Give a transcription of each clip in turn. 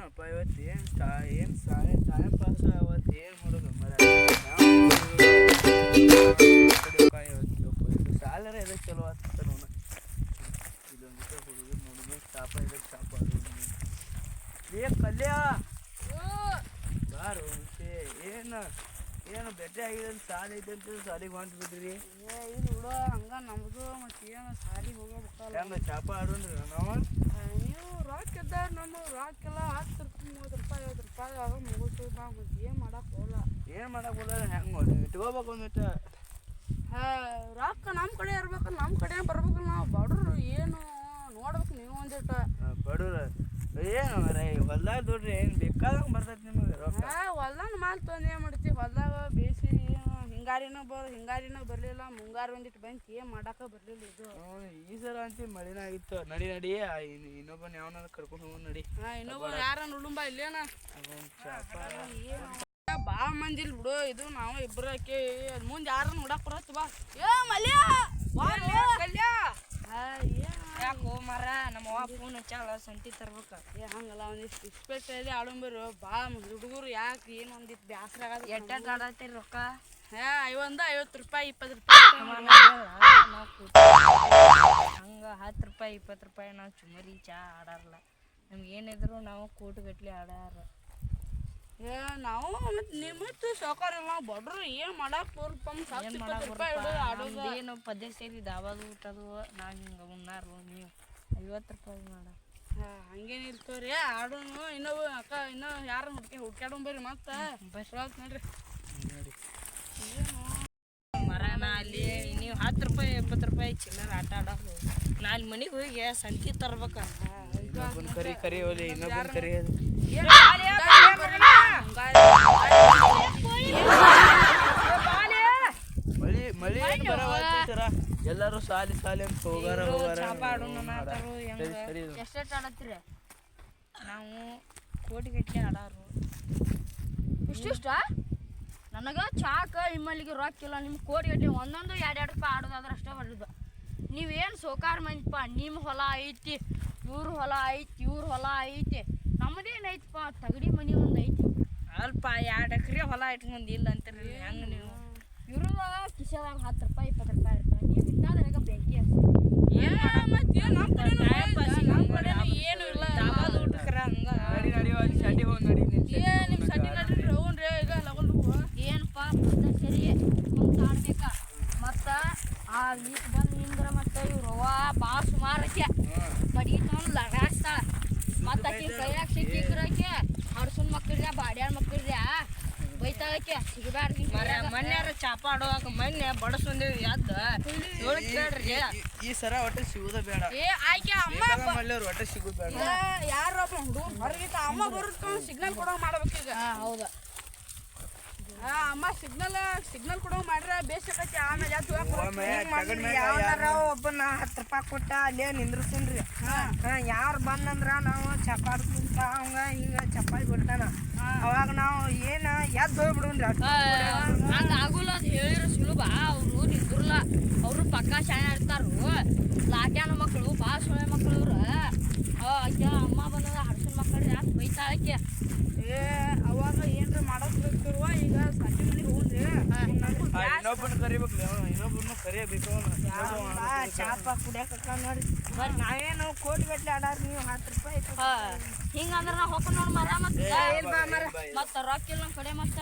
ಏನಪ್ಪ ಇವತ್ತು ಏನು ಟಾ ಏನು ಸಾಯ ಟೈಮ್ ಪಾಸ್ ಅವತ್ತು? ಏನು ಮಾಡೋದು ಮರ ಇವತ್ತು ಸಾಲರ ಇದಕ್ಕೆ ಚಲೋ ಆಗ್ತದ ನೋಡ. ಇದೊಂದು ಹುಡುಗ ನೋಡಿದ್ರೆ ಚಾಪ ಇದೆ ಅದು ಏ ಪಲ್ಯ ಬಾರು ಮತ್ತೆ ಏನು ಏನು ಬೆಟ್ಟೆ ಆಗಿದೆ ಅಂತ ಸಾಲ ಐತೆ ಅಂತ ಸಾಲಿಗೆ ಹೊಂಟು ಬಿಡ್ರಿ ಏ ಇದು ಬಿಡು ಹಂಗ ನಮ್ದು ಮತ್ತೆ ಏನು ಸಾಲಿ ಹೋಗ್ಬೇಕಲ್ಲ. ಹೆಂಗ ಚಾಪ ಆಡೋನ್ರಿ ನಾವು? ಆ, ನೀವು ರೊಕ್ಕ ಇದ್ದಾಗ ನಮ್ಮ ರೊಕ್ಕ ಎಲ್ಲ ಹತ್ತು ರೂಪಾಯಿ ಮೂವತ್ತು ರೂಪಾಯಿ ಐವತ್ತು ರೂಪಾಯಿ ಆಗ ಮುಗಿಸ್ತೀವಿ ನಾವು ಏನು ಮಾಡಕ್ಕೆ ಹೋಗಲ್ಲ ಏನು ಮಾಡಕ್ಕೆ ಹೋದ್ರೆ ಹೆಂಗೆ ಇಟ್ಕೋಬೇಕು ಒಂದಿಟ್ಟು ಹಾ, ರೊಕ್ಕ ನಮ್ಮ ಕಡೆ ಇರ್ಬೇಕು ನಮ್ಮ ಕಡೆ ಬರ್ಬೇಕಲ್ಲ ನಾವು. ಬಡ್ರು ಏನು ನೋಡ್ಬೇಕು ನೀವು ಒಂದಿಟ್ಟು ಬಡವ್ರ. ಏನು ಹೊಲ್ದಾಗ ದುಡ್ರಿ ಏನು ಬೇಕಾದಂಗೆ ಬರ್ತೈತಿ ನಿಮಗೆ ರೊಕ್ಕ? ಹೊಲ್ದಾಗ ಮಾಲ್ ತಂದು ಏನು ಮಾಡ್ತೀವಿ ಹೊಲ್ದಾಗ ಬೇಸಿ ಹಿಂಗಾರಿನ ಬರ್ ಹಿಂಗಾರಿನೂ ಬರಲಿಲ್ಲ ಮುಂಗಾರು ಒಂದಿಟ್ಟು ಬಂತು ಏನು ಮಾಡಕ್ಕೆ ಬರಲಿಲ್ಲ ಇದು. ಹ್ಞೂ, ಈ ಸಲ ಅಂತ ಮಳಿನ ಆಗಿತ್ತು. ನಡಿ ನಡಿ ಆ ಇನ್- ಇನ್ನೊಬ್ಬನ ಯಾವನ ಕರ್ಕೊಂಡು ಹೋಗಿ ನಡಿ. ಹಾ ಇನ್ನೊಬ್ಬ ಯಾರ ನುಡುಂಬ ಇಲ್ಲೇನ? ಬಾ ಭಾಳ ಮಂದಿ ಇಲ್ಲಿ ಬಿಡು ಇದು ನಾವು ಇಬ್ಬರಕ್ಕೆ ಮುಂದೆ ಯಾರು ನೋಡಕ್ ಬರತ್ತ ಬಾ. ಏ ಮಲ್ಯ! ಬಾ ಕಲ್ಯ ಯಾಕೋ ಮರ ನಮ್ಮ ಅವ್ವ ಫೋನ್ ಹಚ್ಚಾಳ ಸಂತಿ ತರ್ಬೇಕ. ಏ ಹಂಗಲ್ಲ ಒಂದಿಷ್ಟು ಇಸ್ಪೆಷಲಿ ಆಡಂಬರು. ಬಾ ಹುಡುಗರು ಯಾಕೆ ಏನು ಒಂದಿಟ್ಟು ಬ್ಯಾಸರ ಆಗದ ಎಟ್ಟ ಆಡತ್ತೀರಿ ರೊಕ್ಕ? ಹಾ ಐವೊಂದು ಐವತ್ತು ರೂಪಾಯಿ ಇಪ್ಪತ್ತು ರೂಪಾಯಿ. ಹಂಗ ಹತ್ತು ರೂಪಾಯಿ ಇಪ್ಪತ್ತು ರೂಪಾಯಿ ನಾವು ಚುಮರಿ ಚಾ ಆಡಾರಲ್ಲ ನಮ್ಗೆ ಏನಿದ್ರು ನಾವು ಕೋಟಿ ಗಟ್ಲೆ ಆಡಾರ. ಏ ನಾವು ಮತ್ತೆ ನಿಮ್ಮತ್ತು ಸಾವುಕಾರ ನಾವು ಬಡ್ರು ಏನು ಮಾಡಕ್ ಬರಪ್ಪ ಏನು ಇಪ್ಪತ್ತು ಮಾಡಕ್ ರೂಪಾಯಿ ಬರಪ್ಪ? ಆಡೋದು. ಏನು ಪದ್ಯ ಸೇರಿ ದಾಬಾದು ಊಟದು ನಾವು ಹಿಂಗೆ ಉಣ್ಣಾರು ನೀವು. ಐವತ್ತು ರೂಪಾಯಿ ಮಾಡ. ಹಾ ಹಂಗೇನು ಇರ್ತವ್ರಿ ಆಡೋನು ಇನ್ನೊಬ್ಬ ಅಕ್ಕ ಇನ್ನೂ ಯಾರು ಹುಡ್ಕಿ ಹುಡ್ಕ್ಯಾಡೋನ್ ಮತ್ತೆ. ಬಸ್ ನೋಡ್ರಿ. ನೋಡಿ ಮರ ಅಲ್ಲಿ ನೀವು ಹತ್ತು ರೂಪಾಯಿ ಇಪ್ಪತ್ತು ರೂಪಾಯಿ ಚಿಲ್ಲರ್ ಆಟ ಆಡೋದು. ನಾ ಅಲ್ಲಿ ಮನೆಗೆ ಹೋಗಿ ಸಂತಿ ತರ್ಬೇಕ. ಕರಿ ಕರಿ ಹೋಲಿ ಇನ್ನೊಬ್ಬನ ಕರಿ. ಮಳಿ ಎಲ್ಲರೂ ಸಾಲಿ ಸಾಲಿ ಅಂತ ಹೋಗಾರ ಹೋಗಾರ. ಎಷ್ಟೆಷ್ಟು ಆಡತ್ತೀರಿ? ನಾವು ಕೋಟಿ ಆಡೋರು. ಆಡಾರು ಇಷ್ಟಿಷ್ಟ ನನಗೆ ಚಾಕ ನಿಮ್ಮಲ್ಲಿಗೆ ರೊಕ್ಕಿಲ್ಲ ನಿಮ್ಮ ಕೋಟಿ ಗಟ್ಟಲೆ ಒಂದೊಂದು ಎರಡು ಎರಡು ರೂಪಾಯಿ ಆಡೋದಾದ್ರೆ ಅಷ್ಟೇ ಬರೋದು. ನೀವೇನು ಸೋಕಾರ ಮಂದಿಪ್ಪ ನಿಮ್ಮ ಹೊಲ ಐತಿ ಇವ್ರ ಹೊಲ ಐತಿ ಇವ್ರ ಹೊಲ ಐತಿ. ನಮ್ಮದೇನೈತಪ್ಪ ತಗಡಿ ಮನಿ ಒಂದು ಐತಿ. ಅಲ್ಪ ಎರಡು ಎಕರೆ ಹೊಲ ಇಟ್ಕೊಂಡು ಇಲ್ಲ ಅಂತೀರಿ ಹೆಂಗೆ ನೀವು? ಇವ್ರದ ಕಿಶದಾಗ ಹತ್ತು ರೂಪಾಯಿ ಇಪ್ಪತ್ತು ರೂಪಾಯಿ ಇರ್ತವೆ ನೀವು ಬಿದ್ದಾದ್ರಾಗ ಬೆಂಕಿ ಏನು ಇಲ್ಲ ಹಂಗ. ನಡಿ ನಡಿ ಅಲ್ಲಿ ಹೋಗಿ ನಡಿ ನಿಮ್ಮ ಸಟ್ಟಿ ಸಡ್ಡಿ ನಡಿ. ನಡ್ರಿ ಹೋಗ್ರಿ ಈಗ ಲಗನ್ ಏನಪ್ಪ ಸರಿ ಕುಂತ ಆಡ್ಬೇಕ ಮತ್ತು ಆ ಈಟ್ ಬಂದು ನಿಂದ್ರ ಮತ್ತು ಇವ್ರವ್ವ ಭಾಳ ಸುಮಾರು ಐತೆ ಹ್ಮ್. ಬಡಿ ತಗೊಂಡು ಲಡಾಸ್ತಾಳ ಮತ್ತು ಆಕೆ ಕೈಯಾಗ ಸಿಕ್ಕಿದ್ರಕ್ಕೆ ಹಡ್ಸನ್ ಮಕ್ಕಳ್ರ ಬಾಡ್ಯಾಳ ಮಕ್ಕಳ್ರ ಬೈತಾಳಕ್ಕೆ ಸಿಗಬಾರ್ದು ಮರ ಮೊನ್ನೆರ ಚಾಪ ಆಡುವಾಗ ಮೊನ್ನೆ ಬಡಸೊಂದೇವಿ ಎದ್ದ. ಹೇಳಕ್ ಬೇಡ್ರಿ ಈ- ಸರ ಒಟ್ಟು ಸಿಗುದ ಬೇಡ. ಏ ಆಯ್ಕೆ ಅಮ್ಮ ಮಲ್ಲವ್ರು ಒಟ್ಟು ಸಿಗುದ ಬೇಡ. ಯಾರೊಬ್ಬ ಹುಡುಗ ಹೊರಗಿತ್ತ ಅಮ್ಮ ಬರುತ್ಕೊಂಡು ಸಿಗ್ನಲ್ ಕೊಡೋ ಮಾಡ್ಬೇಕೀಗ ಹೌದು. ಅಮ್ಮ ಸಿಗ್ನಲ್ ಸಿಗ್ನಲ್ ಕೊಡೋ ಮಾಡ್ರೆ ಬೇಸಕೈತಿ ಆಮೇಲೆ ಯಾವನಾರ ಯಾರ್ನೋ- ಒಬ್ಬನ ಹತ್ತು ರೂಪಾಯಿ ಕೊಟ್ಟ ಅಲ್ಲೇ ನಿಂದ್ರಸುನ್ರಿ. ಯಾರು ಬಂದಂದ್ರ ನಾವು ಚಪಾಡ್ ಕುಂತ ಅವಂಗ ಹಿಂಗ ಚಪಾಳಿ ಬಿಡ್ತಾನ. ಅವಾಗ ನಾವು ಏನ ಎದ್ದು ಹೋಗ್ಬಿಡುನ್ರಿ ಹಂಗ ಆಗುಲ್ಲ ಅಂತ ಹೇಳಿರ ಸುಲಭ. ಅವ್ರು ನಿಂದ್ರಲ್ಲ. ಅವರು ಪಕ್ಕ ಶಾಣೆ ಆಡ್ತಾರು. ಲಾಟ್ಯಾನ ಮಕ್ಕಳು ಭಾಳ ಸೊಳ್ಳೆ ಮಕ್ಕಳು ಇವ್ರು. ಆಕೆ ಅಮ್ಮ ಬಂದದ ಹಡ್ಸನ್ ಮಕ್ಕಳು ಯಾಕೆ ಬೈತಾಳಕ್ಕೆ ಏ ಅವಾಗ ಏನ್ರ ಮಾಡಕ್ತಿರುವ ಈಗ ಸಂಜೆ ಮನೆಗೆ ಹೋಗ್ರಿ ಆ, ಇನ್ನೊಬ್ಬನ ಕರಿಬೇಕ್ರಿ ಅವ್ನು ಇನ್ನೊಬ್ಬನ ಕರಿಯಬೇಕು ಚಾಪ ಕುಡಿಯಕ ನೋಡಿ. ಬರ್ರಿ ನಾವೇನು ಕೋಟಿ ಗಟ್ಲೆ ಆಡಾರ ನೀವು ಹತ್ತು ರೂಪಾಯಿ ಹಿಂಗಂದ್ರ ನಾ ಹೋಗ ನೋಡ್ ಮರ ಮತ್ತೆ. ಮತ್ತ ರೊಕ್ಕ ಇಲ್ಲ ನಮ್ ಕಡೆ ಮತ್ತ.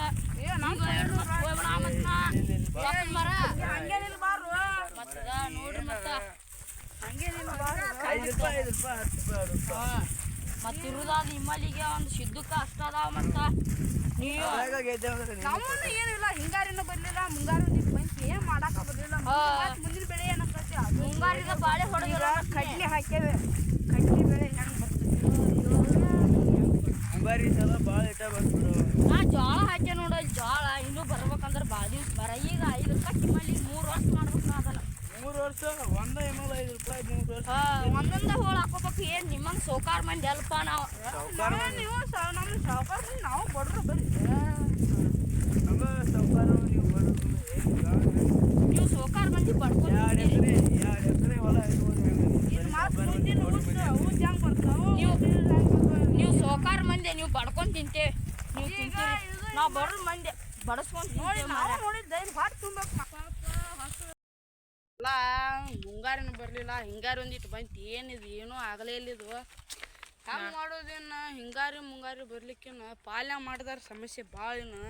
ಮರ ಹಂಗೇನಿಲ್ಲ ಬಾರು ಮತ್ತ ನೋಡ್ರಿ ಮತ್ತ. ಹಂಗೇನಿಲ್ಲ ಬಾರು ಐದು ರೂಪಾಯಿ ಐದು ರೂಪಾಯಿ ಹತ್ತು ರೂಪಾಯಿ ಹತ್ತು ರೂಪಾಯಿ ನಿಮ್ಮಲ್ಲಿಗೆ ಒಂದು ಸಿದ್ಧಕ್ಕ ಅಷ್ಟ ಅದಾವ ಮತ್ತ? ನೀವು ನಮ್ಮನ್ನು ಏನಿಲ್ಲ ಹಿಂಗಾರಿನ ಬರ್ಲಿಲ್ಲ ಮುಂಗಾರು ಬಂತು ಏನ್ ಮಾಡಾಕ ಬರ್ಲಿಲ್ಲ. ಮುಂದಿನ ಬೆಳೆ ಏನಕ್ಕೈತಿ ಮುಂಗಾರಿನ ಮುಂಗಾರಿದ ಬಾಳೆ ಹೊಡೆದಿಲ್ಲ ಕಡ್ಲಿ ಹಾಕ್ಯವೆ. ಕಡ್ಲಿ ಬೆಳೆ ಹೆಂಗ್ ಬರ್ತದೆ ಮುಂಗಾರಿ ಸಲ ಭಾಳ ಇಟ್ಟ ಬಂದ್ಬಿಡು. ನಾ ಜೋಳ ಹಾಕ್ಯ ನೋಡ ಜೋಳ. ಇನ್ನೂ ಬರ್ಬೇಕಂದ್ರೆ ಭಾಳ ದಿವ್ಸ ಬರ. ಈಗ ಐದು ರೂಪಾಯಿ ಕಿಮ್ಮಲ್ಲಿ ಮೂರು ವರ್ಷ ಮಾಡ್ಬೇಕು ನಾ ಅದನ್ನ ಮೂರು ವರ್ಷ ಒಂದ ಎಮ್ಮಲ್ ಐದು ರೂಪಾಯಿ ಮೂರು ವರ್ಷ ಒಂದೊಂದ ಹೋಳ ಹಾಕೋಬೇಕು ಏನ್ ನಿಮ್ಮಂಗ್ ಸೋಕಾರ್ ಮಂದಿ ಅಲ್ಪ ನಾವು ಸಾವ್ಕಾರ ನಾವ್ ನೀವು ಸ- ನಮ್ಮ ಸಾವುಕಾರ ನಾವು ಬಡ್ರು ಬರ್ರಿ ನಮ್ಮ ಸಾವ್ಕಾರ ನೀವು ಬರೋದು ನೀವು ಸೋಕಾರ್ ಮಂದಿ ಬಡ್ಕೊಂಡು ಎರಡು ಎಕರೆ ಎರಡು ಎಕರೆ ಹೊಲ ಇಟ್ಕೊಂಡು ಹೆಂಗೆ ಇದು ಮಾತು ಮುಂದಿನ ಊಸ್ ಊಸ್ ಹೆಂಗ್ ಬರ್ತಾವ ನೀವು ನೀವು ಸೋಕಾರ್ ಮಂದಿ ನಾವ್ ಬರೋ ಮಂದಿ ಬಡಸ್ಕೊಂಡ್ ನೋಡಿ ನಾವು ನೋಡಿದ್ದ ಇಲ್ಲಿ ಹೊಟ್ಟೆ ತುಂಬಕ್ ಅಲ್ಲ ಮುಂಗಾರಿನ ಬರಲಿಲ್ಲ ಹಿಂಗಾರಿ ಒಂದಿಟ್ಟು ಬಂತು ಏನಿದು ಏನೂ ಆಗಲೇ ಇಲ್ಲ ಇದು. ಹಂಗೆ ಮಾಡೋದೇನ ಹಿಂಗಾರಿ ಮುಂಗಾರಿ ಬರ್ಲಿಕ್ಕೇನು ಪಾಲ್ಯ ಮಾಡಿದಾರ ಸಮಸ್ಯೆ ಭಾಳ ಏನು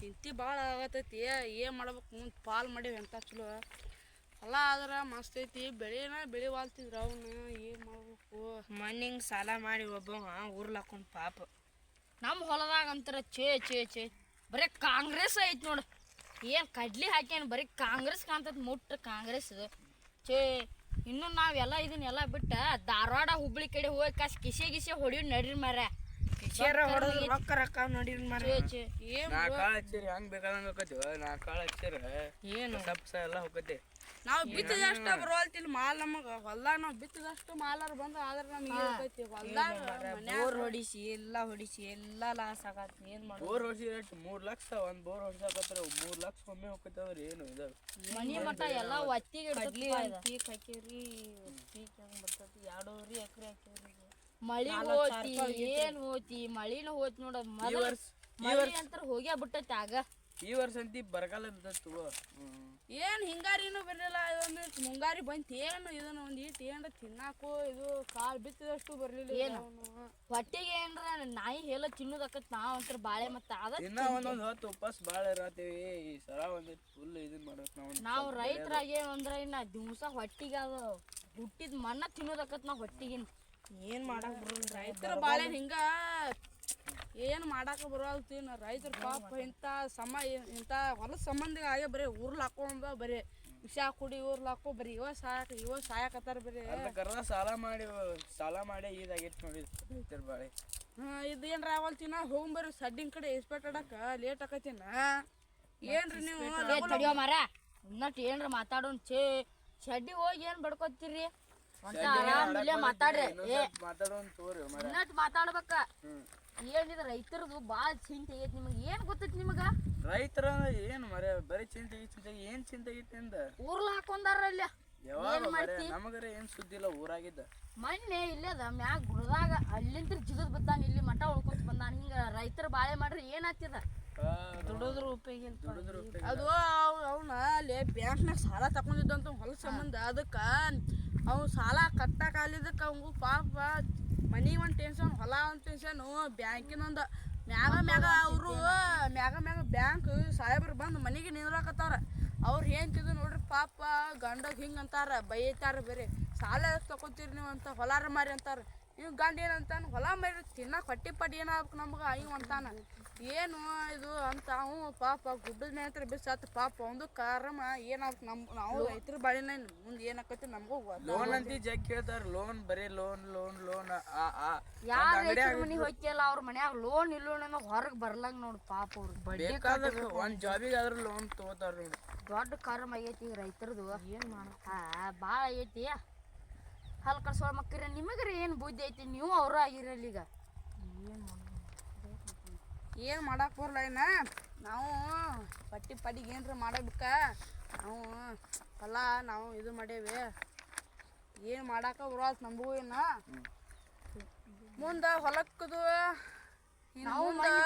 ಚಿಂತೆ ಭಾಳ ಆಗತೈತಿ ಏನು ಮಾಡ್ಬೇಕು ಮುಂದೆ ಪಾಲ್ ಮಾಡೀವಿ ಎಂತ ಚಲೋ. ಹೊಲ ಆದ್ರೆ ಮಸ್ತ್ ಐತಿ ಬೆಳೆನ ಬೆಳಿವಾಲ್ತಿದ್ರು ಅವನು ಏನು ಮಾಡ್ಬೇಕು. ಮಣ್ಣಿಂಗ್ ಸಾಲ ಮಾಡಿ ಒಬ್ಬ ಊರ್ಲಾಕೊಂಡ್ ಪಾಪ. ನಮ್ಮ ಹೊಲದಾಗ ಅಂತಾರ ಚೇ ಚೇ ಚೇ ಬರೀ ಕಾಂಗ್ರೆಸ್ ಐತಿ ನೋಡು. ಏನು ಕಡ್ಲಿ ಹಾಕ್ಯಾನ ಬರೀ ಕಾಂಗ್ರೆಸ್ ಕಾಣ್ತದ ಮುಟ್ಟ ಕಾಂಗ್ರೆಸ್. ಚೇ ಇನ್ನು ನಾವೆಲ್ಲ ಇದನ್ನೆಲ್ಲ ಬಿಟ್ಟ ಧಾರವಾಡ ಹುಬ್ಳಿ ಕಡೆ ಹೋಗಿ ಕಾಸ್ ಕಿಸೆ ಗಿಸೆ ಹೊಡಿ ನಡೀರಿ ಮರ ಹೊಡೆದು ರೊಕ್ಕ ರೊಕ್ಕ ನೋಡಿರ್ ಮಾರ ಚೇ ಚೇ ಏನು ನಾ ಕಾಳು ಹಚ್ಚಿರಿ ಹಂಗೆ ಬೇಕಾದಂಗೆ ಹೋಗತ್ತೀವ ನಾ ಕಾಳು ಹಚ್ಚಿರ. ಏನು? ಸಪ್ಸ ಎಲ್ಲ ಹೋಗತ್ತೆ ನಾವು ಬಿತ್ತದಷ್ಟ ಬರುವಲ್ತಿಲ್ಲ ಮಾಲ್ ನಮಗ. ಹೊಲ್ದಾಗ ನಾವು ಬಿತ್ತದಷ್ಟು ಮಾಲಾರ ಬಂದು ಆದ್ರೆ ನಮ್ಗೆ ಇರ್ತೈತಿ. ಹೊಲ್ದಾಗ ಬೋರ್ ಹೊಡಿಸಿ ಎಲ್ಲ ಹೊಡಿಸಿ ಎಲ್ಲ ಲಾಸ್ ಆಗತ್. ಏನ್ ಮಾಡೋದು? ಬೋರ್ ಹೊಡಿಸಿದಷ್ಟು ಮೂರ್ ಮೂರು ಲಕ್ಷ ಒಂದ್ ಬೋರ್ ಹೊಡಿಸಾಕತ್ರ ಮೂರ್ ಲಕ್ಷ ಒಮ್ಮೆ ಹೋಗ್ತಾವ್ರಿ ಏನು ಇದು. ಮನಿ ಮಠ ಎಲ್ಲ ಒತ್ತಿಗೆ ಕಡ್ಲಿ ಪೀಕ್ ಹಾಕಿವ್ರಿ ಪೀಕ್ ಹೆಂಗ್ ಬರ್ತೈತಿ. ಎರಡೂವರೆ ಎಕರೆ ಹಾಕಿವ್ರಿ ಮಳಿ ಹೋತಿ ಏನ್ ಹೋತಿ? ಮಳಿನ ಹೋತಿ ನೋಡ ಮಳಿ ಅಂತ ಹೋಗ್ಯಾ ಬಿಟ್ಟೈತಿ ಆಗ. ಈ ವರ್ಷ ಅಂತಿ ಬರಗಾಲ ಇರ್ತೈತಿ ಏನು ಹಿಂಗಾರಿನೂ ಬರಲಿಲ್ಲ. ಇದೊಂದು ಮುಂಗಾರಿ ಬಂತು ಏನು ಇದನ್ನ ಒಂದು ಇಟ್ಟು ಏನ್ರ ತಿನ್ನಾಕು ಇದು ಕಾಲು ಬಿತ್ತದಷ್ಟು ಬರಲಿಲ್ಲ ಏನು? ಹೊಟ್ಟಿಗೆ ಏನ್ರ ನಾಯಿ ಹೇಳ ತಿನ್ನೋದಕ್ಕತ್ ನಾವು ಅಂತ ಬಾಳೆ ಮತ್ತೆ ಅದ ಇನ್ನ ಒಂದೊಂದು ಹೊತ್ತು ಉಪವಾಸ ಬಾಳೆ ಇರತ್ತೀವಿ ಈ ಸಲ ಒಂದು ಫುಲ್ ಇದನ್ನ ಮಾಡ್ಬೇಕು ನಾವು ನಾವ್ ರೈತರಾಗೆ ಅಂದ್ರ ಇನ್ನ ದಿವ್ಸ ಹೊಟ್ಟಿಗೆ ಅದು ಹುಟ್ಟಿದ ಮಣ್ಣ ತಿನ್ನೋದಕ್ಕತ್ ನಾವ್ ಹೊಟ್ಟಿಗೆ ಏನ್ ಮಾಡಕ್ ಬರಲ್ಲ ರೈತರ ಬಾಳೆ ಹಿಂಗ ಏನು ಮಾಡಾಕ ಬರುವಲ್ತಿ ನಾ ರೈತರ ಪಾಪ ಇಂಥ ಸಮ ಇಂಥ ಹೊಲದ ಸಂಬಂಧ ಆಗೇ ಬರೀ ಊರ್ಲ್ ಹಾಕೊಂಬ ಬರೀ ವಿಷ ಕುಡಿ ಊರ್ಲ್ ಹಾಕೋ ಬರೀ ಇವ ಸಾಯಕ ಇವ ಸಾಯಕತ್ತಾರ ಬರೀ. ಕರ್ದ ಸಾಲ ಮಾಡಿ ಸಾಲ ಮಾಡಿ ಇದಾಗಿತ್ತು ನೋಡಿ ರೈತರ ಬಾಳೆ. ಹಾ ಇದು ಏನ್ರ ನಾ ಹೋಗ್ಬರ್ರಿ ಸಡ್ಡಿನ ಕಡೆ ಎಸ್ಪೆಕ್ಟ್ ಆಡಕ ಲೇಟ್ ಆಕತಿನ ಏನ್ರಿ ನೀವು ಮಾರ ಇನ್ನಟ್ ಏನ್ರ ಮಾತಾಡೋನ್ ಚೇ ಶೆಡ್ಡಿ ಹೋಗಿ ಏನ್ ಬಡ್ಕೋತೀರಿ? ಆರಾಮ್ ಮಾತಾಡ್ರಿ. ಮಾತಾಡೋನ್ ತೋರಿ ಮರ ಇನ್ನಟ್ ಮಾತಾಡ್ಬೇಕ. ಹ್ಮ್. ಏನಿದ ರೈತರದು ಭಾಳ ಚಿಂತೆ ಆಗೈತಿ ನಿಮಗೆ. ಏನ್ ಗೊತ್ತೈತಿ ನಿಮಗ? ರೈತರ ಏನು ಮರ ಬರೀ ಚಿಂತೆ ಚಿಂತೆ ಏನ್ ಚಿಂತೆ ಐತಿ ಅಂದ ಊರ್ಲ ಹಾಕೊಂಡಾರ ಅಲ್ಲಿ. ಯಾವಾಗ ಮರ ನಮಗರ ಏನ್ ಸುದ್ದಿ ಇಲ್ಲ ಊರಾಗಿದ್ದ. ಮೊನ್ನೆ ಇಲ್ಲದ ಮ್ಯಾಗ ಗುಡದಾಗ ಅಲ್ಲಿಂತ ಜಿಗದ್ ಬತ್ತಾನ ಇಲ್ಲಿ ಮಠ ಉಳ್ಕೊಂತ ಬಂದಾನ. ಹಿಂಗ ರೈತರ ಬಾಳೆ ಮಾಡ್ರಿ ಏನ್ ಆಗ್ತಿದ ಆ, ದುಡಿದ್ರ ಉಪಯೋಗ ಇಲ್ಲ ಅದು ಅವನ ಅಲ್ಲಿ ಬ್ಯಾಂಕ್ನಾಗ ಸಾಲ ತಗೊಂಡಿದ್ದಂತ ಹೊಲ ಸಂಬಂಧ. ಅದಕ್ಕ ಅವ್ ಸಾಲ ಕಟ್ಟಾಕ ಆಗ್ಲಿದ್ದಕ್ಕ ಅವಂಗು ಪಾಪ ಮನಿ ಒಂದು ಟೆನ್ಷನ್ ಹೊಲ ಒಂದು ಟೆನ್ಷನ್ ಬ್ಯಾಂಕಿನ ಒಂದ್ ಮ್ಯಾಗ ಮ್ಯಾಗ ಅವರು, ಮ್ಯಾಗ ಮ್ಯಾಗ ಬ್ಯಾಂಕ್ ಸಾಹೇಬ್ರು ಬಂದು ಮನೆಗೆ ನಿಂದ್ರಾಕತ್ತಾರ. ಅವ್ರು ಏನ್ತಿದ್ದು ನೋಡ್ರಿ ಪಾಪ ಗಂಡಗೆ ಹಿಂಗ್ ಅಂತಾರ, ಬೈತಾರ ಬೇರೆ. ಸಾಲ ತಗೋತೀರಿ ನೀವು ಅಂತ ಹೊಲಾರ ಮಾರಿ ಅಂತಾರೆ. ಇವ್ ಗಂಡ ಏನಂತಾನೆ ಹೊಲ ಮಾರಿ ತಿನ್ನ ಹೊಟ್ಟಿ ಪಟ್ಟಿ ಏನಾಗ್ಬೇಕು ನಮ್ಗೆ ಅಂತಾನ. ಏನು ಇದು ಅಂತ ಅವು ಪಾಪ ಗುಡ್ಡದ ಮೇಲೆ ಹತ್ರ ಬಿಸಾತ್ ಪಾಪ ಒಂದು ಕಾರಮ ಏನಾಗ್ಬೇಕು ನಮ್ ನಾವು ರೈತರ ಬಾಳಿನ ಮುಂದೆ ಏನಾಕತಿ ನಮಗೂ ಲೋನ್ ಅಂತ ಜಗ್ ಕೇಳ್ತಾರ ಲೋನ್ ಬರೀ ಲೋನ್ ಲೋನ್ ಲೋನ್ ಆ ಆ ಯಾರ ರೈತರ ಮನಿಗ್ ಅವ್ರ ಮನ್ಯಾಗ ಲೋನ್ ಇಲ್ಲೋಣ ಹೊರಗ್ ಬರ್ಲಂಗ್ ನೋಡ್ ಪಾಪ ಅವ್ರು ಬಡ್ಡಿ ಒಂದ್ ಜಾಬಿಗೆ ಆದ್ರೂ ಲೋನ್ ತಗೋತಾರ ನೋಡಿ. ದೊಡ್ಡ ಕರ್ಮ ಆಗೈತಿ ಈಗ ರೈತರದು. ಏನ್ ಮಾಡ ಹಾ ಭಾಳ ಆಗೈತಿ. ಹಲ್ ಕಳ್ಸೋ ಮಕ್ಕರ ನಿಮಗ್ರಿ ಏನ್ ಬುದ್ಧಿ ಐತಿ? ನೀವು ಅವ್ರ ಆಗಿರಲ್ಲ ಈಗ. ಏನು ಮಾಡಕ್ ಬರಲ್ಲ ಏನ ನಾವು ಪಟ್ಟಿ ಪಟ್ಟಿಗೆ ಏನ್ರ ಮಾಡಬೇಕ. ನಾವು ಹೊಲ ನಾವು ಇದು ಮಾಡೇವಿ. ಏನು ಮಾಡಾಕ ಬರೋಲ್ತ್ ನಮಗೂ ಏನ ಮುಂದೆ ಹೊಲಕ್ಕದು ಇನ್ನು ನಾವು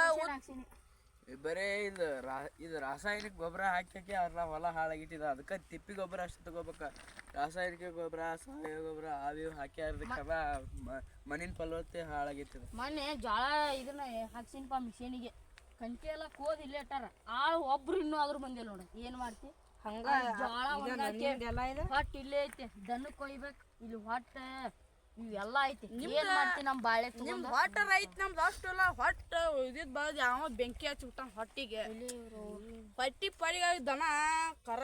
ಬರೇ ಇದು ರಾ ಇದು ರಾಸಾಯನಿಕ ಗೊಬ್ಬರ ಹಾಕ್ಯಾಕೆ ಅವ್ರನ್ನ ಹೊಲ ಹಾಳಾಗಿಟ್ಟಿದ. ಅದಕ್ಕೆ ತಿಪ್ಪಿ ಗೊಬ್ಬರ ಅಷ್ಟು ತಗೋಬೇಕ. ರಾಸಾಯನಿಕ ಗೊಬ್ಬರ ಸಾವಯವ ಗೊಬ್ಬರ ಅವು ಇವು ಹಾಕಿ ಅದಕ್ಕೆಲ್ಲ ಮಣ್ಣಿನ ಫಲವತ್ತೆ ಹಾಳಾಗಿತ್ತದ. ಮೊನ್ನೆ ಜೋಳ ಇದನ್ನ ಹಾಕ್ಸಿನಪ್ಪ ಮಿಷಿನಿಗೆ. ಕಂಟಿ ಎಲ್ಲ ಕೋದ್ ಇಲ್ಲೇ ಇಟ್ಟಾರ. ಆಳು ಒಬ್ರು ಇನ್ನೂ ಆದ್ರೂ ಬಂದಿಲ್ಲ ನೋಡಿ. ಏನ್ ಮಾಡ್ತಿ? ಹಂಗ ಜೋಳ ಹೊಟ್ಟ ಇಲ್ಲೇ ಐತೆ. ದನ ಕೊಯ್ಬೇಕು. ಇಲ್ಲಿ ಹೊಟ್ಟ ಇವೆಲ್ಲ ಐತಿ. ಏನ್ ಮಾಡ್ತಿ ನಮ್ ಬಾಳೆ ತಗೊಂಡ? ಹೊಟ್ಟ ರೈತ ನಮ್ದು ಅಷ್ಟೆಲ್ಲ ಹೊಟ್ಟ ಇದಿದ್ ಬಾದ್ ಯಾವ ಬೆಂಕಿ ಹಚ್ಬಿಟ್ಟಾನ ಹೊಟ್ಟಿಗೆ. ಪಟ್ಟಿ ಪಡಿಗಾಗಿ ದನ ಕರ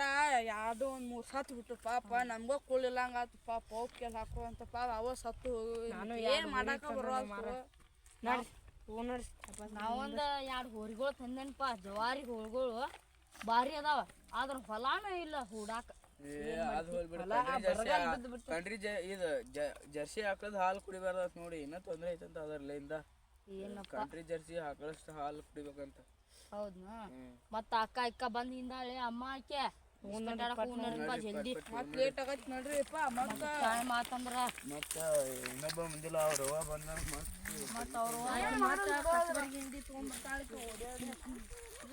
ಯಾವ್ದು ಒಂದ್ ಮೂರ್ ಸತ್ ಬಿಟ್ಟು ಪಾಪ. ನಮ್ಗ ಕುಳಿಲ್ಲಂಗ ಆತು ಪಾಪ. ಅವಕ್ಕೆಲ್ಲ ಹಾಕುವಂತ ಅಂತ ಪಾಪ ಅವ ಸತ್ತು ಏನ್ ಮಾಡಾಕ ಬರೋ ನಡ್ಸ್ ಹೂ ನಡ್ಸ್. ನಾವೊಂದ ಎರಡು ಹೋರಿಗಳು ತಂದೇನಪ್ಪ ಜವಾರಿ ಹೋರಿಗಳು ಭಾರಿ ಅದಾವ. ಆದ್ರ ಹೊಲಾನ ಇಲ್ಲ ಹೂಡಾಕ. ಕಂಡ್ರಿ ಇದು ಜರ್ಸಿ ಹಾಕದ್ ಹಾಲು ಕುಡಿಬಾರ್ದ ನೋಡಿ. ಇನ್ನ ತೊಂದ್ರೆ ಐತಂತ ಅದರ್ಲಿಂದ ಕಂಟ್ರಿ ಜರ್ಸಿ ಹಾಕಳಷ್ಟು ಹಾಲು ಕುಡಿಬೇಕಂತ. ಹೌದನಾ? ಮತ್ತ ಅಕ್ಕ ಅಕ್ಕ ಬಂದ್ ಹಿಂದಾಳೆ ಅಮ್ಮ ಆಕೆ. ಜಲ್ದಿ. ಮತ್ ಲೇಟ್ ಆಗೈತಿ ನೋಡ್ರಿ ಮತ್ತ ಇನ್ನೊಬ್ಬ ಮುಂದಿಲ್ಲ ಅವ್ರ ಅವ್ವ ಬಂದ ಮಸ್ತ್ ಮತ್ತ ಅವ್ರು ಮತ್ತೆ ಕಸಬರ್ಗಿ ಹಿಂಡಿ ತೊಗೊಂಡ್ಬರ್ತಾಳೆ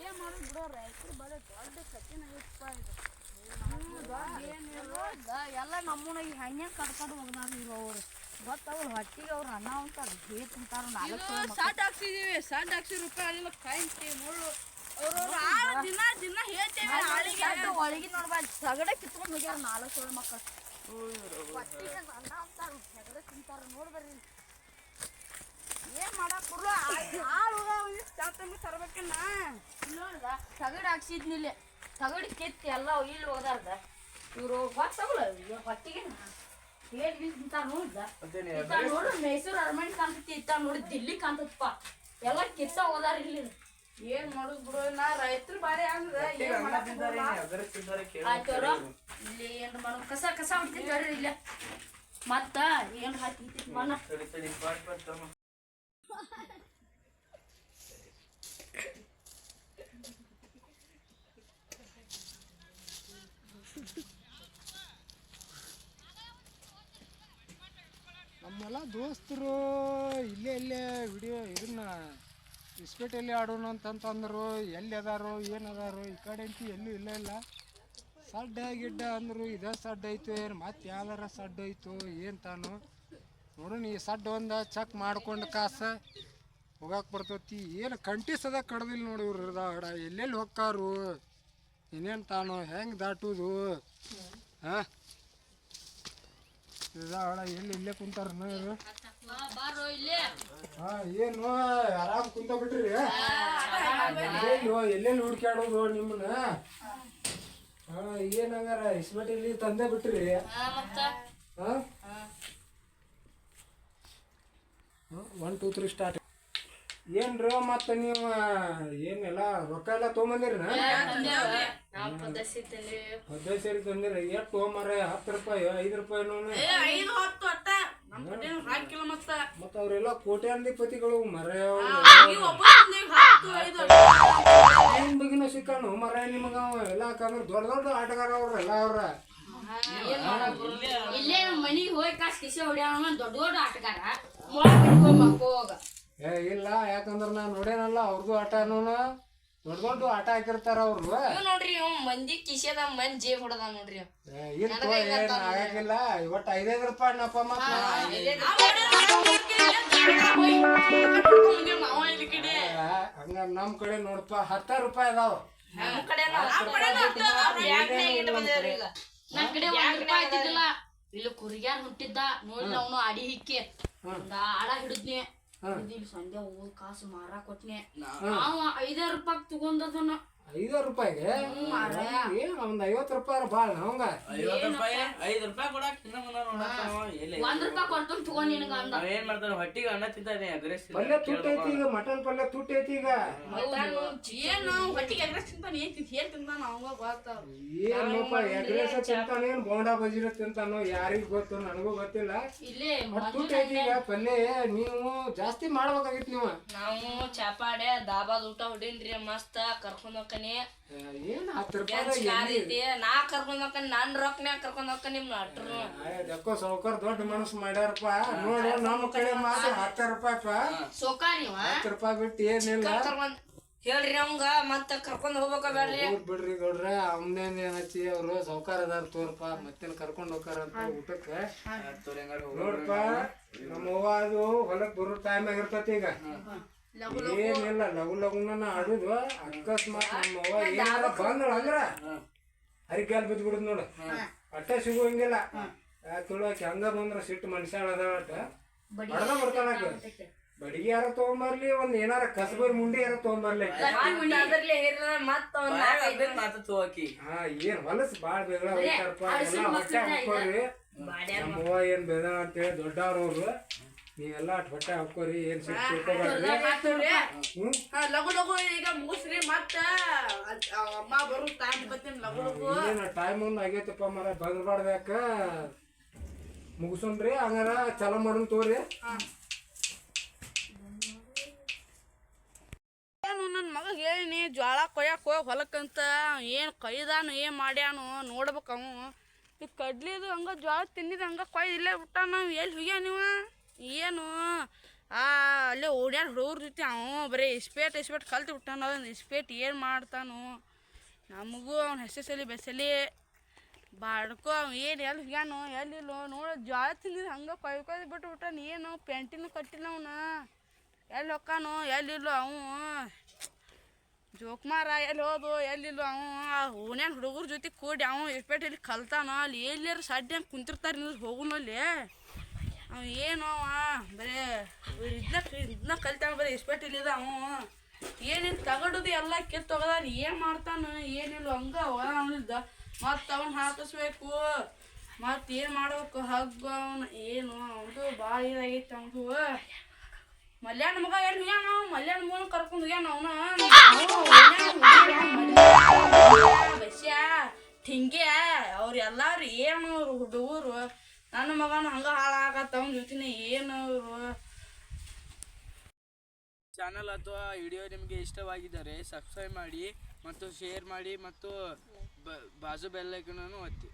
ಏನ್ ಮಾಡೋದು ಬಿಡೋ ರೈತರು ಬರೀ ದೊಡ್ಡ ಕಠಿಣ ಐತಪ್ಪ ಇದು ಹ್ಮ್, ದೊಡ್ಡ ಏನಿಲ್ಲ ಎಲ್ಲ ನಮ್ಮನ್ನ ಈ ಹಣ್ಣೆ ಕಟ್ಕೊಂಡು ಹೋಗ್ದಾರ ಅವ್ರು. ಗೊತ್ತಾಗಲ್ಲ ಹೊಟ್ಟಿಗೆ ಅವ್ರು ಅನ್ನ ಅಂತಾರ ಹೇಟ್ ಅಂತಾರ ನಾಲ್ಕು ಸಾಟ್ ಹಾಕ್ಸಿದೀವಿ ಸಾಟ್ ಹಾಕ್ಸಿ ರೂಪಾಯಿ ಅಲ್ಲಿಂದ ಮುಳ್ಳು. ದಿನ ದಿನ ಹೇಳ್ತೇವೆ ಒಳಗೆ ಸಗಡ ಕಿತ್ಕೊಂಡು ಹೋಗ್ಯಾರ ನಾಲ್ಕು ಮಕ್ಕಳು ಹೊಟ್ಟಿಗೆ ಅನ್ನ ಅಂತಾರ ಸಗಡ ತಿಂತಾರ ನೋಡ್ಬರ್ರಿ. ಏನ್ ಮಾಡಕ್ ಆಳು ತರ್ಬೇಕನ್ನ ನೋಡ್ದ ತಗಡ್ ಹಾಕ್ಸಿದ್ನಿಲ್ಲ. ತಗಡ್ ಕಿತ್ತಿ ಎಲ್ಲ ಇಲ್ಲಿ ಹೋದಾರ್ದ. ಇವ್ರು ಗೊತ್ತಾಗಲ್ಲ ಹೊತ್ತಿಗೆ ಹೇಳಿ ಇಂತ ನೋಡ್ದ? ಇಂತ ನೋಡು ಮೈಸೂರು ಅರಮನೆ ಕಾಣ್ತೈತಿ ಇತ್ತ ನೋಡಿ ದಿಲ್ಲಿ ಕಾಣ್ತದಪ್ಪ ಎಲ್ಲ ಕಿತ್ತ ಹೋದಾರ ಇಲ್ಲಿ ಏನ್ ಮಾಡುದ್ ಬಿಡು ನಾ ರೈತರು ಬಾರಿ ಅಂದ್ರ ಏನ್ ಇಲ್ಲಿ ಏನ್ ಮಾಡು ಕಸ ಕಸ ಹೊಡಿತೈತಿ ಬರ್ರಿ ಇಲ್ಲ. ಮತ್ತ ಏನ್ ಹಾಕಿ ಮನ ಬಾಟ್ ದೋಸ್ತರು, ಇಲ್ಲೇ ಇಲ್ಲೇ ವಿಡಿಯೋ ಇದನ್ನ ಇಸ್ಪೇಟಲ್ಲಿ ಆಡೋಣ ಅಂತಂತಂದರು ಎಲ್ಲಿ ಅದಾರು ಏನು ಈ ಕಡೆ ಅಂತೂ ಎಲ್ಲೂ ಇಲ್ಲ ಇಲ್ಲ. ಸಡ್ಡ ಗಿಡ್ಡ ಅಂದರು, ಇದೇ ಸಡ್ಡ ಐತು ಏನು, ಮತ್ತೆ ಯಾವ್ದಾರ ಸಡ್ಡ ಐತು, ಏನು ತಾನು. ನೋಡೋಣ ಈ ಸಡ್ಡ ಒಂದು ಚೆಕ್ ಮಾಡ್ಕೊಂಡು ಕಾಸ ಹೋಗಕ್ಕೆ ಬರ್ತೈತಿ. ಏನು ಕಂಟಿ ಸದ ಕಡ್ದಿಲ್ಲ ನೋಡಿ ಇವ್ರು ಇರ್ದಾಡ ಎಲ್ಲೆಲ್ಲಿ ಹೋಗ್ತಾರು ಏನೇನು ತಾನು, ಹೆಂಗೆ ದಾಟೋದು? ಹಾಂ? ಇದಾಡ ಎಲ್ಲಿ ಇಲ್ಲೇ ಕುಂತಾರ ಇವರು. ಇಲ್ಲೇ. ಹಾ ಏನು ಆರಾಮ್ ಕುಂತ ಬಿಟ್ರಿ ಎಲ್ಲೆಲ್ಲಿ ಎಲ್ಲೆಲ್ಲಿ ಹುಡ್ಕ್ಯಾಡೋದು ನಿಮ್ಮನ್ನ? ಹಾ ಏನ್ ಹಂಗಾರ ಇಸ್ಬೇಟಿಲಿ ತಂದೆ ಬಿಟ್ರಿ. ಹಾ ಒನ್ ಟೂ ತ್ರೀ ಸ್ಟಾರ್ಟ್ ಏನ್ರಿ ಮತ್ತ ನೀವು ಏನೆಲ್ಲ ರೊಕ್ಕ ಎಲ್ಲ ತೊಗೊಂಬಂದಿರಿ ನಾವು ಪದಸಿತ್ತಲ್ಲಿ ಹದಿನೈದು ಸೇರಿ ತಂದಿರಿ. ಎಷ್ಟು ತೊಗೊಂಬಾರ ಹತ್ತು ರೂಪಾಯಿ ಐದು ರೂಪಾಯಿ ಮತ್ತ. ಅವ್ರೆಲ್ಲ ಅವರೆಲ್ಲ ಕೋಟ್ಯಾಧಿಪತಿಗಳು ಮರ ಏನ್ ಬಗಿನ ಸಿಕ್ಕಾನು ಮರ ನಿಮಗ ಅವ ಎಲ್ಲ ಯಾಕಂದ್ರ ದೊಡ್ಡ ದೊಡ್ಡ ಆಟಗಾರ ಅವ್ರ ಎಲ್ಲ ಅವ್ರ. ಇಲ್ಲೇ ಮನಿಗೆ ಹೋಗಿ ಕಾಸು ಕಿಸೆ ಹೊಡ್ಯಾವ ದೊಡ್ಡ ದೊಡ್ಡ ಆಟಗಾರ. ಹೋಗ. ಏ ಇಲ್ಲ ಯಾಕಂದ್ರ ನಾ ನೋಡೇನಲ್ಲ ಅವ್ರಿಗೂ ಆಟ ನೋಡ್ಕೊಂಡು ದೊಡ್ಡ ದೊಡ್ಡ ಆಟ ಹಾಕಿರ್ತಾರ ಅವ್ರು ಇವ್ ನೋಡ್ರಿ ಇವ್ ಮಂದಿ ಕಿಶೆದ ಮಂದಿ ಜೇಬ್ ಹೊಡದ ನೋಡ್ರಿ ಇವ್. ಏ, ಇರ್ತು ಏನ್ ಆಗಂಗಿಲ್ಲ. ಇವತ್ತು ಐದೈದು ರೂಪಾಯಿ ನಪ್ಪ ಮತ್ತ ನಾವ ಇಲ್ಲಿ. ಕಡೆ. ಹಂಗ ನಮ್ ಕಡೆ ನೋಡಪ್ಪ ಹತ್ತ ರೂಪಾಯಿ ಅದಾವ. ನಮ್ ಕಡೆ ನನ್ ಕಡೆ ಒಂದ್ ರೂಪಾಯಿ ಇದ್ದಿದ್ದಿಲ್ಲ ಇಲ್ಲಿ ಕುರಿಗ್ಯಾರ ಹುಟ್ಟಿದ್ದ. ನೋಡಿ ಅವನು ಅಡಿ ಹಿಕ್ಕಿ. ಒಂದ ಆಡ ಹಿಡಿದ್ನಿ. ಸಂಜೆ ಹೂ ಕಾಸು ಮಾರಾ ಕೊಟ್ನೆ. ಅವ ಐದಾರು ರೂಪಾಯಿ ತಗೊಂಡದನ್ನ ಐದು ರೂಪಾಯಿಗೆ? ಏನು ಒಂದ್ ಐವತ್ತು ರೂಪಾಯಿ ಭಾಳ ಅವಂಗ ಐವತ್ತು ರೂಪಾಯಿ ಐದು ರೂಪಾಯಿ ಕೊಡಾಕ ಇನ್ನ ಮುಂದ ಎಲ್ಲಿ ಒಂದ್ ರೂಪಾಯಿ ಕೊಡ್ಕೊಂಡ್ ತಗೊಂಡ್ ನಿನಗ ಅಂದ. ನಾವ್ ಏನ್ ಮಾಡ್ತಾನೆ ಹೊಟ್ಟಿಗೆ ಅನ್ನ ತಿಂತಾನೆ ಅಗ್ರೆಸ್ ಪಲ್ಯ ತುಟ್ಟೈತಿ ಈಗ ಮಟನ್ ಪಲ್ಯ ತುಟ್ಟೈತಿ ಈಗ. ಏನು? ಹೊಟ್ಟಿಗೆ ಎಗ್ರೆಸ್ ತಿಂತಾನ ಏನ್ ತಿಂತ ಏನ್ ತಿಂತಾನ ಅವಂಗ ಗೊತ್ತಾವ ಏನಪ್ಪ ತಿಂತಾನ ಏನ್ ಬೋಂಡಾ ಬಜಿರ ತಿಂತಾನೋ ಯಾರಿಗ್ ಗೊತ್ತು ನನಗೂ ಗೊತ್ತಿಲ್ಲ. ಇಲ್ಲೇ ತುಟ್ಟೈತಿ ಈಗ ಪಲ್ಯ ನೀವು ಜಾಸ್ತಿ ಮಾಡ್ಬೇಕಾಗಿತ್ತು ನೀವು. ನಾವು ಚಾಪಾಡೆ ದಾಬಾದ ಊಟ ಹೊಡೀನ್ರಿ ಮಸ್ತ್ ಕರ್ಕೊಂಡ್ ಏ, ಏನ್ ಹತ್ತು ರೂಪಾಯಿ ಐತಿ ನಾ ಕರ್ಕೊಂಡ್ ಹೋಗ್ತಾನೆ ನನ್ ರೊಕ್ಕನ್ಯಾಗ ಕರ್ಕೊಂಡ್ ಹೋಗ್ತಾನೆ ನಿಮ್ ಅಟ್ರು. ಯಾಕೋ ಸಾವ್ಕಾರ ದೊಡ್ಡ ಮನಸ್ಸು ಮಾಡ್ಯಾರಪ್ಪ. ನೋಡು ನಮ್ಮ ಕಡೆ ಮಾತ್ರ ಹತ್ತ ರೂಪಾಯಿಪ್ಪ ಸೋಕಾರಿ. ಹತ್ತು ರೂಪಾಯಿ ಬಿಟ್ಟು ಏನಿಲ್ಲ. ಕರ್ಕೊಂಡ್ ಹೇಳ್ರಿ ಅವಂಗ ಮತ್ತ ಕರ್ಕೊಂಡ್ ಹೋಗ್ಬೇಕ ಬೇಡ್ರಿ ಬಿಡ್ರಿ ಗೌಡ್ರೆ ಅವನೇನ್ ಏನಚ್ಚಿ ಅವ್ರು ಸೌಕಾರ ಅದಾರ ತೋರ್ಪ ಮತ್ತೇನ್ ಕರ್ಕೊಂಡ್ ಹೋಗ್ತಾರಂತ ಊಟಕ್ಕ. ನೋಡ್ಪ ನಮ್ಮ ಅವ್ವ ಅದು ಹೊಲಕ್ ಬರೋ ಟೈಮ್ ಆಗಿರ್ತತಿ ಈಗ. ಏನಿಲ್ಲ ಲಘು ಲಘುನ ಆಡುದು. ಅಕಸ್ಮಾತ್ ನಮ್ಮ ಅವ್ವ ಏನಾರ ಬಂದಳ ಅಂದ್ರ ಹರಿಕಾಲ್ ಬಿದ್ದು ಬಿಡುದ್ ನೋಡು. ಅಟ್ಟ ಸಿಗುವಂಗಿಲ್ಲ. ಯಾಕೆ ತುಳಕ್ ಹೆಂಗ ಬಂದ್ರ ಸಿಟ್ಟು ಮನುಷ್ಯ ಅದಾಟ ಬಡದ ಬರ್ತಾನಕ ಬಡಿಗೆ ಯಾರ ತಗೊಂಬರ್ಲಿ ಒಂದ್ ಏನಾರ ಕಸಬರ್ ಮುಂಡಿ ಯಾರ ತಗೊಂಬರ್ಲಿ ಮತ್ತ ಒಂದ್ ನಾಲ್ಕೈದು ಮಾತು ತೋಕಿ ಹಾ ಏನ್ ಹೊಲಸ್ ಬಾಳ್ ಬೇಗ ಹೊಟ್ಟೆ ಹಾಕೋರಿ ನಮ್ಮ ಅವ್ವ ಏನ್ ಬೇಡ ಅಂತೇಳಿ ದೊಡ್ಡವ್ರ ಅವ್ರು. ನೀವೆಲ್ಲ ಹೊಟ್ಟೆ ಹಾಕೋರಿ ಏನ್ ಲಗು ಲಗು ಈಗ ಮುಗಿಸ್ರಿ ಮತ್ತ. ಅಮ್ಮ ಬರು ಟೈಮ್ ಬರ್ತೀನಿ ಲಗು ಲಗು ಏನ ಟೈಮ್ ಒಂದ್ ಆಗೈತಪ್ಪ ಮರ ಬಂದ್ಬಾರ್ದ್ಯಾಕ ಮುಗಿಸೋಣ್ರಿ ಹಂಗಾರ ಚಲೋ ಮಾಡೋಣ ತೋರಿ ಏನು ನನ್ನ ಮಗ ಹೇಳಿನಿ ಜ್ವಾಳ ಕೊಯ್ಯಕ್ಕೆ ಹೋಗಿ ಹೊಲಕ್ಕಂತ. ಏನು ಕೈದಾನು ಏನು ಮಾಡ್ಯಾನು ನೋಡ್ಬೇಕು ಅವ. ಈ ಕಡ್ಲಿದು ಹಂಗ ಜ್ವಾಳ ತಿನ್ನಿದ ಹಂಗ ಕೊಯ್ದು ಇಲ್ಲೇ ಬಿಟ್ಟ ನಾವು ಎಲ್ಲಿ ಹೋಗ್ಯ ನೀವು? ಏನು? ಆ, ಅಲ್ಲೇ ಓಡ್ಯಾಡ ಹುಡುಗ್ರ ಜೊತೆ ಅವ ಬರೀ ಇಸ್ಪೇಟ್ ಇಸ್ಪೇಟ್ ಕಲ್ತು ಬಿಟ್ಟಾನ ಅದನ್ನು ಇಸ್ಪೇಟ್ ಏನು ಮಾಡ್ತಾನು? ನಮಗೂ ಅವ್ನ ಹೆಸಸಲಿ ಬೆಸಲಿ ಬಾಡ್ಕೋ ಅವ ಏನು ಎಲ್ಲಿ ಹೋಗ್ಯಾನೋ ಎಲ್ಲಿಲ್ಲೋ ನೋಡು ಜ್ವಾಳ ತಿಂದಿದ್ದು ಹಂಗೆ ಕೊಯ್ ಕೊಯ್ದು ಬಿಟ್ಟು ಬಿಟ್ಟಾನ. ಏನು ಪೆಂಟಿನೂ ಕಟ್ಟಿಲ್ಲ ಅವನ. ಎಲ್ಲಿ ಹೊಕ್ಕಾನೋ ಎಲ್ಲಿಲ್ಲೋ ಅವನು ಜೋಕ್ಮಾರ ಎಲ್ಲಿ ಹೋದು ಎಲ್ಲಿಲ್ಲೋ ಅವನು ಆ ಓಣ್ಯಾನ ಹುಡುಗರ ಜೊತೆ ಕೂಡಿ ಅವನು ಇಸ್ಪೇಟ್ ಇಲ್ಲಿ ಕಲ್ತಾನ. ಅಲ್ಲಿ ಎಲ್ಲಾರ ಸಡ್ಡೆ ಕುಂತಿರ್ತಾರೆ ನೀವು ಹೋಗುನಲ್ಲಿ ಅವ ಏನು ಅವ, ಬರೇ ಇದನ್ನ ಇದನ್ನ ಕಲ್ತಾನ ಬರೀ ಇಸ್ಪೆಟ್ ಇಲ್ಲಿದ ಅವ. ಏನಿಲ್ಲ ತಗಡುದು ಎಲ್ಲ ಕಿತ್ತು ಹೋಗದಾನ ಏನು ಮಾಡ್ತಾನ, ಏನಿಲ್ಲ, ಹಂಗ ಅವ ಅವನಿದ್ದ. ಮತ್ತು ಅವನು ಹಾಕಿಸ್ಬೇಕು, ಮತ್ತು ಏನು ಮಾಡ್ಬೇಕು, ಹಗ್ಗ ಅವನು, ಏನು ಅವನು ಭಾಳ ಇದಾಗೈತೆ ಅವನದು. ಮಲ್ಯಾಣ ಮಗ ಏನು ಹೋಗ್ಯಾನ ಮಲ್ಯಾಣ ಮಗನ ಕರ್ಕೊಂಡು ಹೋಗ್ಯಾನ ಅವನ? ಬಸ್ಯ ಠಿಂಗ್ಯ ಅವ್ರು ಎಲ್ಲಾರು ಏನು ಅವ್ರು ಹುಡುಗರು. ನನ್ನ ಮಗನ ಹಂಗ ಹಾಳಾಗತ್ತವ್ ಜೊತೆನೆ ಏನು ಚಾನಲ್ ಅಥವಾ ವಿಡಿಯೋ ನಿಮಗೆ ಇಷ್ಟವಾಗಿದ್ದರೆ ಸಬ್ಸ್ಕ್ರೈಬ್ ಮಾಡಿ ಮತ್ತು ಶೇರ್ ಮಾಡಿ ಮತ್ತು ಬಾಜು ಬೆಲ್ಲೈಕನನ್ನು ಒತ್ತಿ.